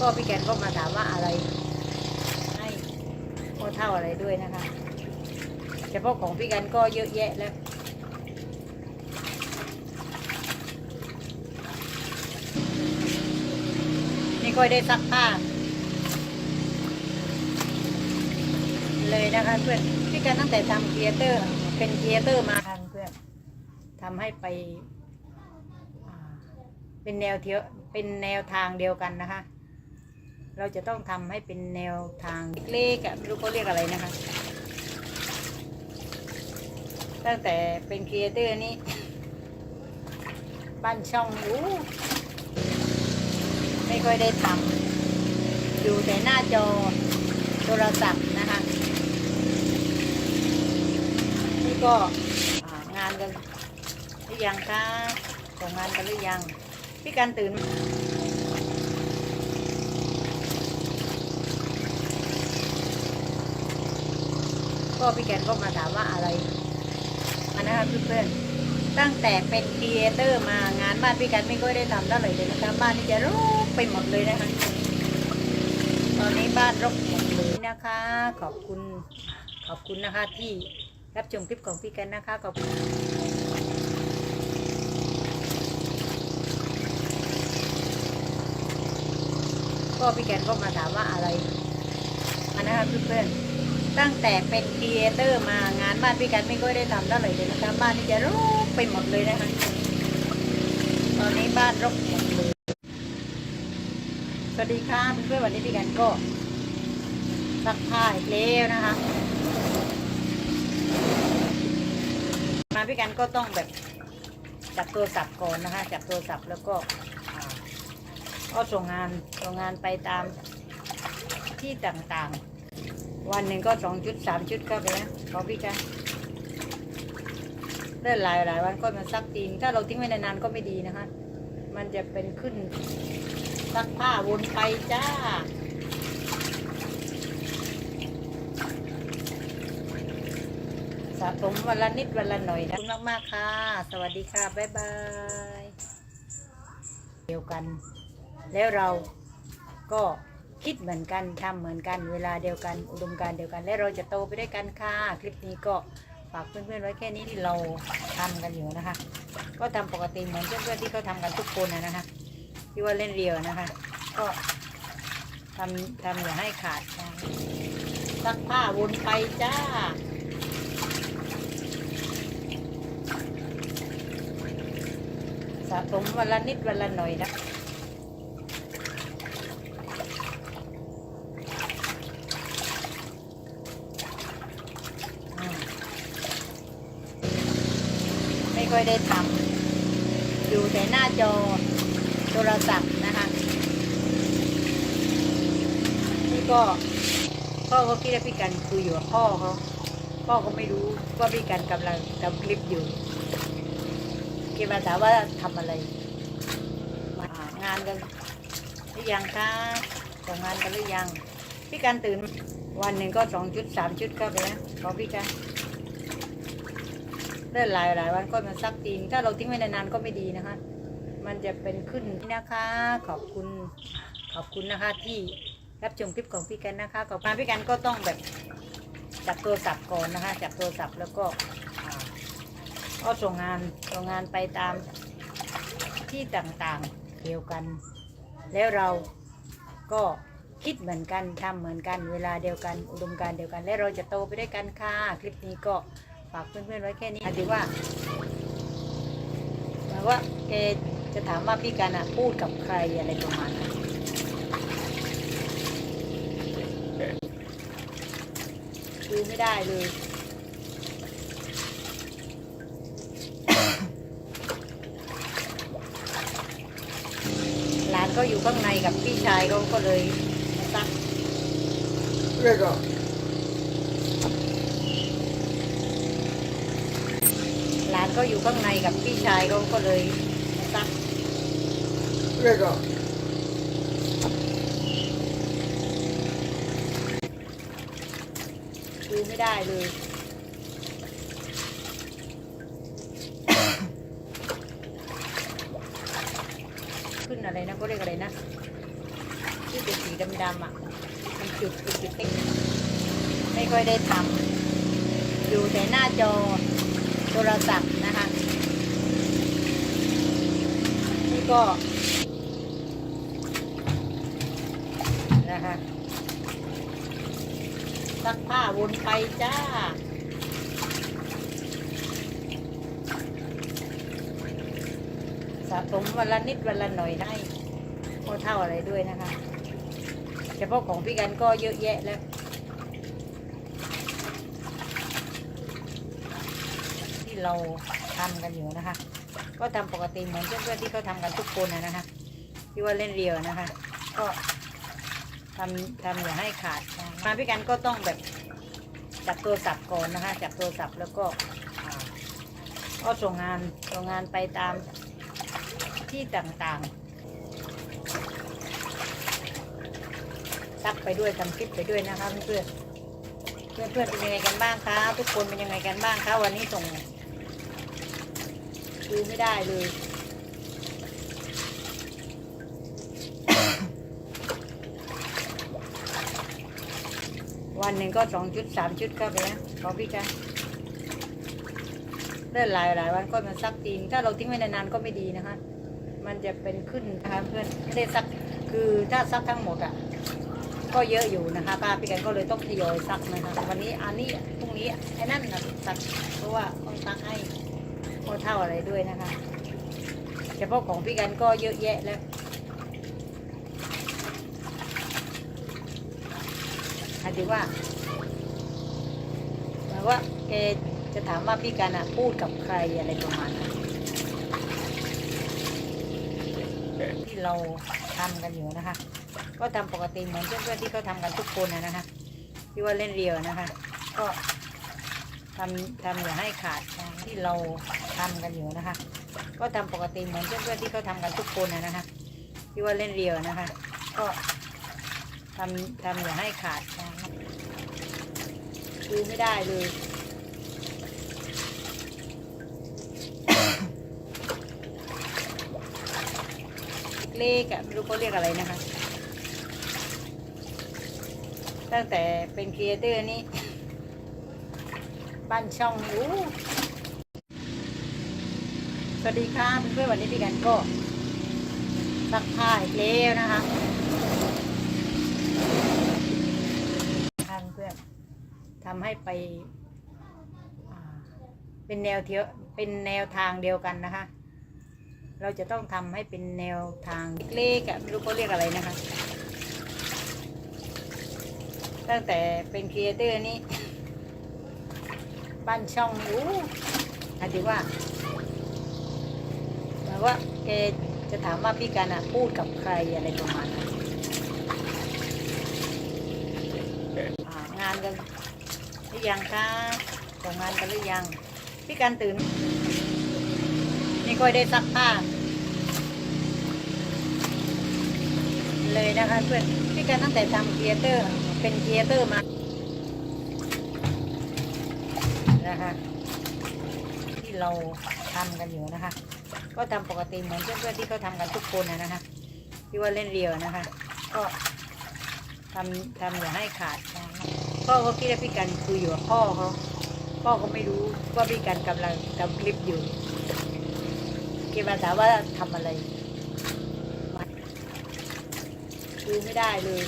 ก็พี่แกนก็มาถามว่าอะไร ให้พ่อเท่าอะไรด้วยนะคะเฉพาะของพี่แกนก็เยอะแยะแล้วนี่ก็ได้ซักผ้าเลยนะคะเพื่อนพี่กันตั้งแต่ทำครีเอเตอร์ เป็นครีเอเตอร์มาทันเพื่อนทำให้ไปเป็นแนวเทียวเป็นแนวทางเดียวกันนะคะ เราจะต้องทำให้เป็นแนวทางเล็กๆอะไม่รู้เขาเรียกอะไรนะคะ ตั้งแต่เป็นครีเอเตอร์นี้บ้านช่องรู้ไม่ค่อยได้ทำอยู่แต่หน้าจอโทรศัพท์นะคะ นี่ก็งานกันหรือยังคะส่งงานกันหรือยัง พี่การตื่น ก็พี่แกนก็มาถามว่าอะไรอันะคะเพื่อนๆตั้งแต่เป็นครีเอเตอร์มางานบ้านพี่แกนไม่ค่อยได้ทำเท่าไหร่เลยนะคะบ้านนี่จะรกไปหมดเลยนะคะตอนนี้บ้านรกหมดเลยนะคะ ขอบคุณขอบคุณนะคะที่รับชมคลิปของพี่แกนนะคะขอบคุณก็พี่แกนก็มาถามว่าอะไรอันนะคะเพื่อนๆ ตั้งแต่เป็นครีเอเตอร์มางานบ้านพี่กันไม่ค่อยได้ทำเท่าไหร่เลยนะคะบ้านนี่จะรกไปหมดเลยนะคะ ตอนนี้บ้านรกหมดเลยสวัสดีค่ะเพื่อนๆวันนี้พี่กันก็ซักผ้าอีกแล้วนะคะมาพี่กันก็ต้องแบบจับโทรศัพท์ก่อนนะคะ จับโทรศัพท์แล้วก็ก็ส่งงานส่งงานไปตามที่ต่างๆ วันหนึ่งก็สองชุดสามชุดก็ไปแล้วของพี่กันเลื่อนหลายหลายวันก็มาซักทีถ้าเราทิ้งไว้นานๆก็ไม่ดีนะคะ มันจะเป็นขึ้นซักผ้าวนไปจ้าสะสมวันละนิดวันละหน่อยนะคุณมากๆค่ะ สวัสดีค่ะ บ๊ายบาย เดียวกัน แล้วเราก็ คิดเหมือนกันทำเหมือนกันเวลาเดียวกันอุดมการเดียวกัน และเราจะโตไปด้วยกันค่ะคลิปนี้ก็ฝากเพื่อนๆไว้แค่นี้ที่เราทำกันอยู่นะคะ ก็ทำปกติเหมือนเพื่อนๆที่เขาทำกันทุกคนนะนะคะที่ว่าเล่นเรียวนะคะ ก็ทำทำอย่าให้ขาดนะซักผ้าวนไปจ้าสะสมวันละนิดวันละหน่อยนะ ไม่ค่อยได้ทำอยู่แต่หน้าจอโทรศัพท์นะคะนี่ก็พ่อเขาคิดว่าพี่กันคุยอยู่กับพ่อเขาพ่อก็ไม่รู้ว่าพี่กันกำลังทำคลิปอยู่คิดมาถามว่าทำอะไรมาหางานกันหรือยังคะส่งงานกันหรือยัง พี่กันตื่นวันหนึ่งก็สองชุดสามชุดก็ไปแล้วของพี่กัน ลื่อนหลายหลายวันก็มาซักทีถ้าเราทิ้งไว้นานๆก็ไม่ดีนะคะ มันจะเป็นขึ้นนะคะ ขอบคุณขอบคุณนะคะที่รับชมคลิปของพี่กันนะคะขอบคุณพี่กันก็ต้องแบบจับโทรศัพท์ก่อนนะคะจับโทรศัพท์แล้วก็อ่าก็ส่งงานส่งงานไปตามที่ต่างๆเดียวกัน แล้วเราก็คิดเหมือนกันทำเหมือนกันเวลาเดียวกันอุดมการเดียวกัน และเราจะโตไปด้วยกันค่ะ คลิปนี้ก็ ฝากเพื่อนๆไว้แค่นี้ถือว่าหมายว่าแกจะถามว่าพี่กันอะพูดกับใครอะไรประมาณนั้นดูไม่ได้เลยหลานก็อยู่ข้างในกับพี่ชายเขาก็เลยซัก Prego. หลาน ก็อยู่ข้างในกับพี่ชายเขาก็เลยซัก Prego. ดูไม่ได้เลยขึ้นอะไรนะก็เรียกอะไรนะที่เป็นสีดำๆอะมันจุดจุดจุดเล็กไม่ค่อยได้ทำอยู่แต่หน้าจอ โทรศัพท์นะคะ นี่ก็นะคะซักผ้าวนไปจ้าสะสมวันละนิดวันละหน่อยได้โอเท่าอะไรด้วยนะคะ เฉพาะของพี่กันก็เยอะแยะแล้ว เราทำกันอยู่นะคะ ก็ทำปกติเหมือนเพื่อนๆที่เขาทำกันทุกคนนะนะคะที่ว่าเล่นเรียวนะคะ ก็ทำทำอย่าให้ขาดมาพี่กันก็ต้องแบบจับโทรศัพท์ก่อนนะคะ จับโทรศัพท์แล้วก็ก็ส่งงานส่งงานไปตามที่ต่างๆซักไปด้วยทำคลิปไปด้วยนะคะเพื่อนเพื่อนเพื่อนเป็นยังไงกันบ้างคะทุกคนเป็นยังไงกันบ้างคะวันนี้ส่ง ดูไม่ได้เลย วันหนึ่งก็สองชุดสามชุดก็ไปแล้วของพี่กันเลื่อนหลายหลายวันก็มาซักทีถ้าเราทิ้งไว้นานๆก็ไม่ดีนะคะ มันจะเป็นขึ้นนะคะเพื่อนไม่ได้ซักคือถ้าซักทั้งหมดอะก็เยอะอยู่นะคะป้าพี่กันก็เลยต้องทยอยซักนะคะ วันนี้อันนี้พรุ่งนี้ไอ้นั่นนะซักเพราะว่าต้องซักให้ โอเท่าอะไรด้วยนะคะ เฉพาะของพี่กันก็เยอะแยะแล้วหมายถึงว่าหมายว่าแกจะถามว่าพี่กันอะพูดกับใครอะไรประมาณนั้นที่เราทำกันอยู่นะคะ ก็ทำปกติเหมือนเพื่อนๆที่เขาทำกันทุกคนนะนะคะที่ว่าเล่นเรียวนะคะ ก็ ทำทำอย่าให้ขาดนที่เราทำกันอยู่นะคะ ก็ทำปกติเหมือนเพื่อนๆที่เขาทำกันทุกคนนะนะคะที่ว่าเล่นเรียวนะคะ ก็ทำทำอย่าให้ขาดนะดูไม่ได้เลยเลขอะไม่รู้เขาเรียกอะไรนะคะ ตั้งแต่เป็นครีเอเตอร์นี่ บ้านช่องนี้สวัสดีค่ะเพื่อนๆวันนี้พี่กันก็ซักผ้าอีกแล้วนะคะทางเพื่อนทำให้ไปเป็นแนวเทียวเป็นแนวทางเดียวกันนะคะ เราจะต้องทำให้เป็นแนวทางเล็กๆไม่รู้เขาเรียกอะไรนะคะ ตั้งแต่เป็นครีเอเตอร์นี่ บ้านช่องนี่อู้หมายถึงว่าหมายว่าแกจะถามว่าพี่กันอะพูดกับใครอะไรประมาณนั้นอ่างานกันหรือยังคะส่งงานกันหรือยัง พี่กันตื่น นี่ก็ได้ซักผ้าเลยนะคะเพื่อนพี่กันตั้งแต่ทำครีเอเตอร์เป็นครีเอเตอร์มา นะคะ ที่เราทำกันอยู่นะคะ ก็ทำปกติเหมือนเพื่อนๆที่เขาทำกันทุกคนนะคะที่ว่าเล่นเรียวนะคะ ก็ทำทำอย่าให้ขาดนะพ่อเขาคิดว่าพี่กันคุยอยู่กับพ่อเขาพ่อก็ไม่รู้ว่าพี่กันกำลังทำคลิปอยู่เกมาถามว่าทำอะไรดูไม่ได้เลย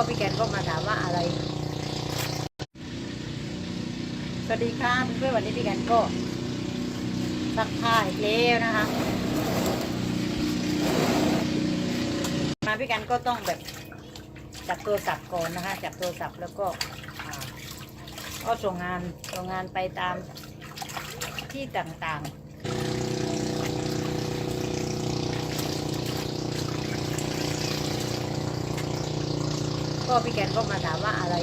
ก็พี่แกนก็มาถามว่าอะไร สวัสดีค่ะเพื่อนๆวันนี้พี่แกนก็ซักผ้าอีกแล้วนะคะ มาพี่แกนก็ต้องแบบจับโทรศัพท์ก่อนนะคะ จับโทรศัพท์แล้วก็อ่าก็ส่งงานส่งงานไปตามที่ต่างๆ ก็พี่แกนก็มาถามว่าอะไร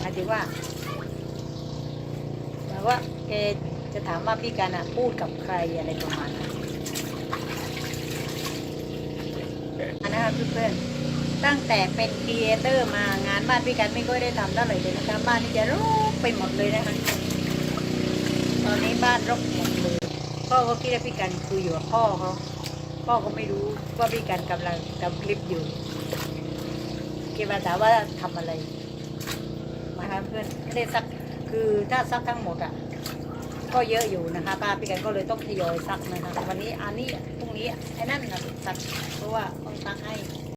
หมายถึงว่าหมายว่าแกจะถามว่าพี่กันอะพูดกับใครอะไรประมาณนั้นอันนะคะเพื่อนๆตั้งแต่เป็นครีเอเตอร์มางานบ้านพี่กันไม่ค่อยได้ทำเท่าไหร่เลยนะคะบ้านนี่จะรกไปหมดเลยนะคะตอนนี้บ้านรกหมดเลยพ่อก็คิดว่าพี่กันคืออยู่กับพ่อเขาพ่อก็ไม่รู้ว่าพี่กันกำลังทำคลิปอยู่ คิดว่าถามว่าทำอะไรมาครับเพื่อนไม่ได้ซักคือถ้าซักทั้งหมดอะก็เยอะอยู่นะคะป้าพี่กันก็เลยต้องทยอยซักนะคะวันนี้อันนี้พรุ่งนี้ไอ้นั่นนะซักเพราะว่าต้องซักให้